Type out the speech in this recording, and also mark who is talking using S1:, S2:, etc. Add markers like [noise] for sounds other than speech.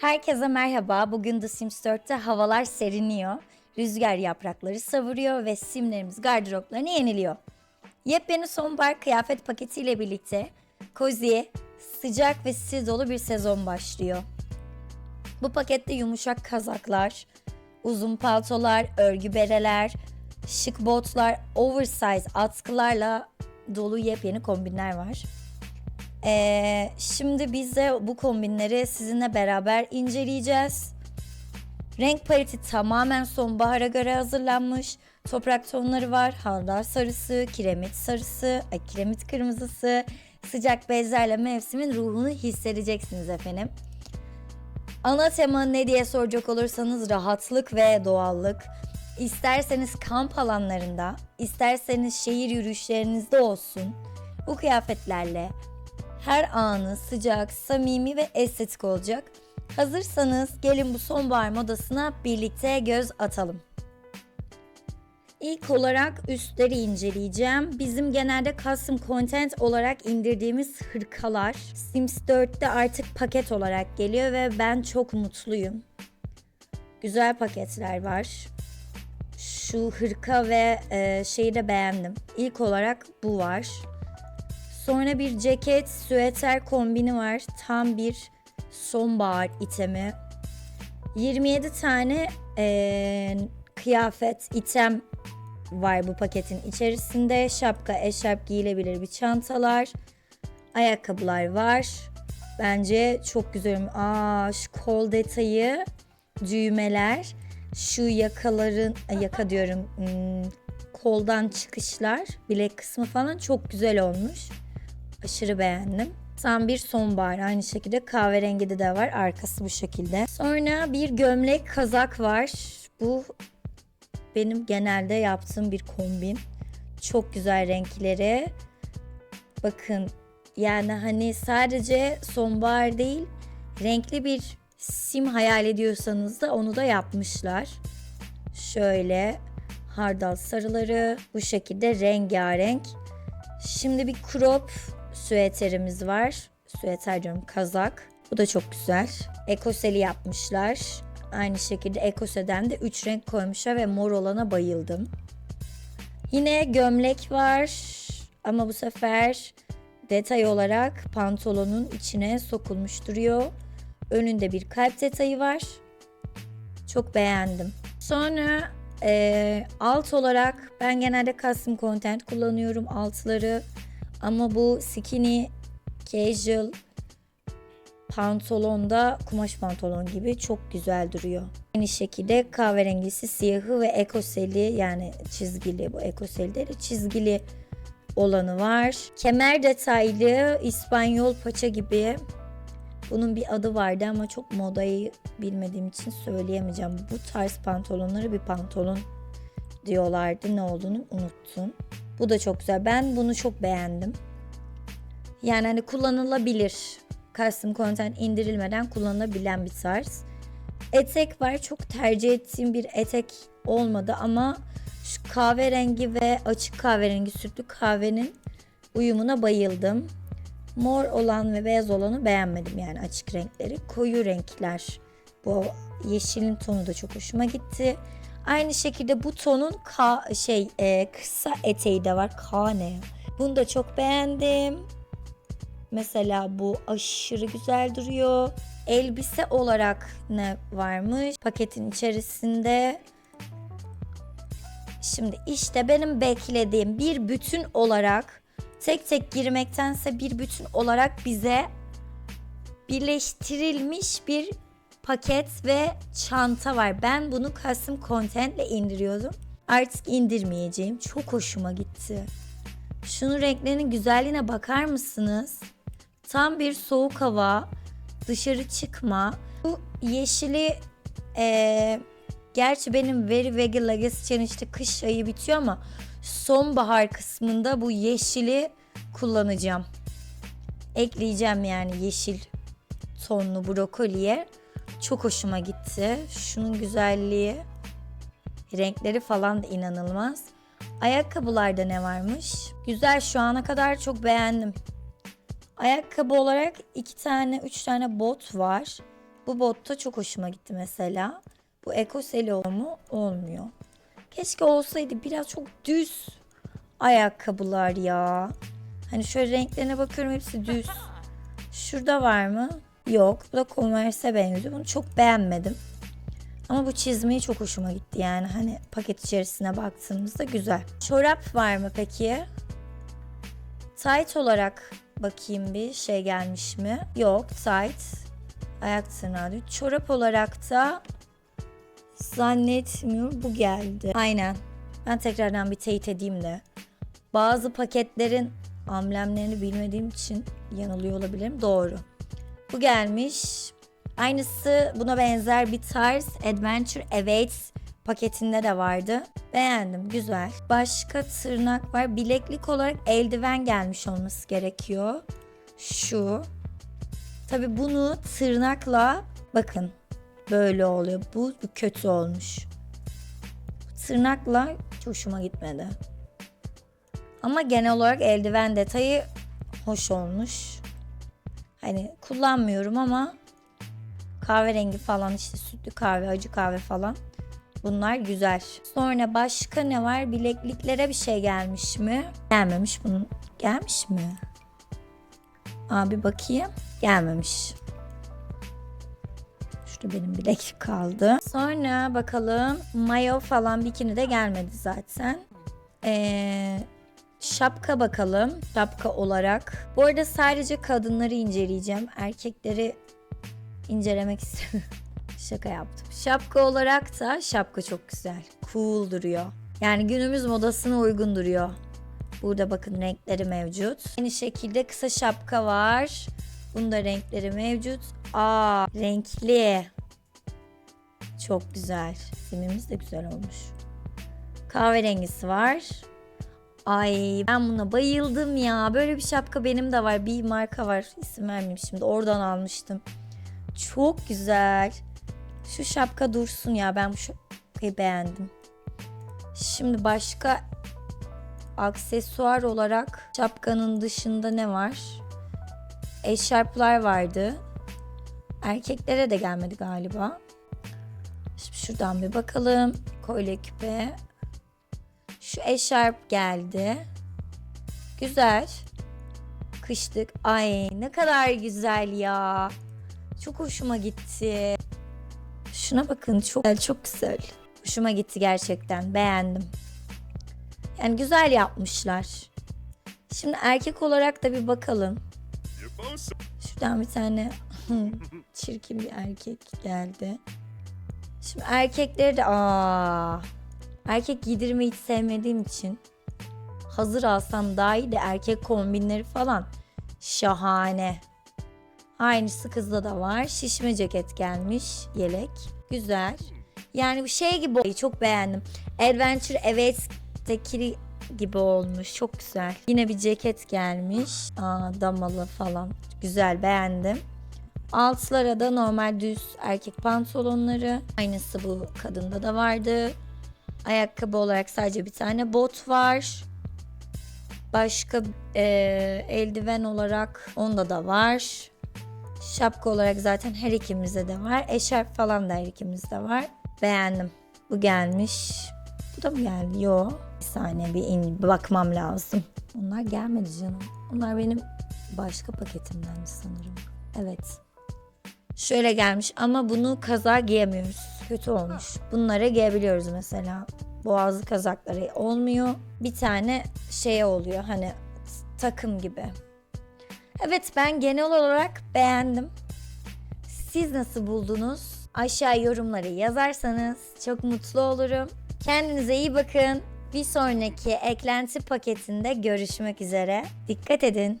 S1: Herkese merhaba. Bugün The Sims 4'te havalar seriniyor. Rüzgar yaprakları savuruyor ve simlerimiz gardıroplarını yeniliyor. Yepyeni sonbahar kıyafet paketiyle birlikte cozy, sıcak ve stil dolu bir sezon başlıyor. Bu pakette yumuşak kazaklar, uzun paltolar, örgü bereler, şık botlar, oversize atkılarla dolu yepyeni kombinler var. Ee, şimdi biz de bu kombinleri sizinle beraber inceleyeceğiz. Renk paleti tamamen sonbahara göre hazırlanmış. Toprak tonları var. Hardal sarısı, kiremit sarısı, ay, kiremit kırmızısı. Sıcak bezlerle mevsimin ruhunu hissedeceksiniz efendim. Ana tema ne diye soracak olursanız rahatlık ve doğallık. İsterseniz kamp alanlarında, isterseniz şehir yürüyüşlerinizde olsun. Bu kıyafetlerle her anı sıcak, samimi ve estetik olacak. Hazırsanız gelin bu sonbahar modasına birlikte göz atalım. İlk olarak üstleri inceleyeceğim. Bizim genelde custom content olarak indirdiğimiz hırkalar Sims 4'te artık paket olarak geliyor ve ben çok mutluyum. Güzel paketler var. Şu hırka ve e, şeyi de beğendim. İlk olarak bu var. Sonra bir ceket, süeter kombini var. Tam bir sonbahar itemi. 27 tane eee, kıyafet, item var bu paketin içerisinde. Şapka, eşarp giyilebilir bir çantalar. Ayakkabılar var. Bence çok güzel. Aa, şu kol detayı, düğmeler, şu yakaların, yaka diyorum, hmm, koldan çıkışlar, bilek kısmı falan çok güzel olmuş. Aşırı beğendim. Tam bir sonbahar. Aynı şekilde kahverengi de de var. Arkası bu şekilde. Sonra bir gömlek kazak var. Bu benim genelde yaptığım bir kombin. Çok güzel renkleri. Bakın yani hani sadece sonbahar değil renkli bir sim hayal ediyorsanız da onu da yapmışlar. Şöyle hardal sarıları bu şekilde rengarenk. Şimdi bir crop süeterimiz var. Süeter diyorum kazak. Bu da çok güzel. Ekoseli yapmışlar. Aynı şekilde ekoseden de 3 renk koymuşlar ve mor olana bayıldım. Yine gömlek var ama bu sefer detay olarak pantolonun içine sokulmuş duruyor. Önünde bir kalp detayı var. Çok beğendim. Sonra eee, alt olarak ben genelde custom content kullanıyorum altları. Ama bu skinny casual pantolonda kumaş pantolon gibi çok güzel duruyor. Aynı şekilde kahverengisi siyahı ve ekoseli yani çizgili bu ekoseli çizgili olanı var. Kemer detaylı İspanyol paça gibi. Bunun bir adı vardı ama çok modayı bilmediğim için söyleyemeyeceğim. Bu tarz pantolonları bir pantolon diyorlardı. Ne olduğunu unuttum. Bu da çok güzel. Ben bunu çok beğendim. Yani hani kullanılabilir. Custom content indirilmeden kullanılabilen bir tarz. Etek var. Çok tercih ettiğim bir etek olmadı ama şu kahverengi ve açık kahverengi sütlü kahvenin uyumuna bayıldım. Mor olan ve beyaz olanı beğenmedim yani açık renkleri. Koyu renkler. Bu yeşilin tonu da çok hoşuma gitti. Aynı şekilde bu tonun ka şey e, kısa eteği de var. K ne? Bunu da çok beğendim. Mesela bu aşırı güzel duruyor. Elbise olarak ne varmış? Paketin içerisinde Şimdi işte benim beklediğim bir bütün olarak tek tek girmektense bir bütün olarak bize birleştirilmiş bir paket ve çanta var. Ben bunu custom content ile indiriyordum. Artık indirmeyeceğim. Çok hoşuma gitti. Şunun renklerinin güzelliğine bakar mısınız? Tam bir soğuk hava, dışarı çıkma. Bu yeşili eee gerçi benim Very Veggie Legacy Challenge'de kış ayı bitiyor ama sonbahar kısmında bu yeşili kullanacağım. Ekleyeceğim yani yeşil tonlu brokoliye. Çok hoşuma gitti. Şunun güzelliği. Renkleri falan da inanılmaz. Ayakkabılarda ne varmış? Güzel şu ana kadar çok beğendim. Ayakkabı olarak iki tane, üç tane bot var. Bu botta çok hoşuma gitti mesela. Bu ekoseli mu? Olmuyor. Keşke olsaydı biraz çok düz ayakkabılar ya. Hani şöyle renklerine bakıyorum hepsi düz. Şurada var mı? Yok. Bu da Converse'e benziyor. Bunu çok beğenmedim. Ama bu çizmeyi çok hoşuma gitti yani. Hani paket içerisine baktığımızda güzel. Çorap var mı peki? Tight olarak bakayım bir şey gelmiş mi? Yok tight. Ayak tırnağı değil. Çorap olarak da zannetmiyorum bu geldi. Aynen. Ben tekrardan bir teyit edeyim de. Bazı paketlerin amblemlerini bilmediğim için yanılıyor olabilirim. Doğru. Bu gelmiş. Aynısı buna benzer bir tarz Adventure Awaits paketinde de vardı. Beğendim, güzel. Başka tırnak var. Bileklik olarak eldiven gelmiş olması gerekiyor. Şu. Tabi bunu tırnakla bakın böyle oluyor. Bu, bu kötü olmuş. Tırnakla hiç hoşuma gitmedi. Ama genel olarak eldiven detayı hoş olmuş. Hani kullanmıyorum ama kahverengi falan işte sütlü kahve, acı kahve falan. Bunlar güzel. Sonra başka ne var? Bilekliklere bir şey gelmiş mi? Gelmemiş bunun. Gelmiş mi? Abi bakayım. Gelmemiş. Şurada benim bileklik kaldı. Sonra bakalım. Mayo falan bikini de gelmedi zaten. Eee Şapka bakalım. Şapka olarak. Bu arada sadece kadınları inceleyeceğim. Erkekleri incelemek istemiyorum. [laughs] Şaka yaptım. Şapka olarak da şapka çok güzel. Cool duruyor. Yani günümüz modasına uygun duruyor. Burada bakın renkleri mevcut. Aynı şekilde kısa şapka var. Bunda renkleri mevcut. Aa renkli. Çok güzel. Simimiz de güzel olmuş. Kahverengisi var. Ay ben buna bayıldım ya. Böyle bir şapka benim de var. Bir marka var. İsim vermeyeyim şimdi. Oradan almıştım. Çok güzel. Şu şapka dursun ya. Ben bu şapkayı beğendim. Şimdi başka aksesuar olarak şapkanın dışında ne var? Eşarplar vardı. Erkeklere de gelmedi galiba. Şimdi şuradan bir bakalım. Kolye küpe. Şu eşarp geldi. Güzel. Kışlık. Ay ne kadar güzel ya. Çok hoşuma gitti. Şuna bakın çok güzel, çok güzel. Hoşuma gitti gerçekten. Beğendim. Yani güzel yapmışlar. Şimdi erkek olarak da bir bakalım. Şuradan bir tane [laughs] çirkin bir erkek geldi. Şimdi erkekleri de aa erkek giydirmeyi hiç sevmediğim için hazır alsam daha iyi de erkek kombinleri falan şahane. Aynısı kızda da var. Şişme ceket gelmiş. Yelek. Güzel. Yani bu şey gibi. Çok beğendim. Adventure Awaits'teki gibi olmuş. Çok güzel. Yine bir ceket gelmiş. Aa, damalı falan. Güzel beğendim. Altlara da normal düz erkek pantolonları. Aynısı bu kadında da vardı. Ayakkabı olarak sadece bir tane bot var. Başka e, eldiven olarak onda da var. Şapka olarak zaten her ikimizde de var. Eşarp falan da her ikimizde var. Beğendim. Bu gelmiş. Bu da mı geldi? Yo. Bir saniye bir in, bakmam lazım. Onlar gelmedi canım. Onlar benim başka paketimden sanırım. Evet. Şöyle gelmiş ama bunu kaza giyemiyoruz. Kötü olmuş. Bunlara giyebiliyoruz mesela. Boğazlı kazakları olmuyor. Bir tane şey oluyor hani takım gibi. Evet ben genel olarak beğendim. Siz nasıl buldunuz? Aşağı yorumları yazarsanız çok mutlu olurum. Kendinize iyi bakın. Bir sonraki eklenti paketinde görüşmek üzere. Dikkat edin.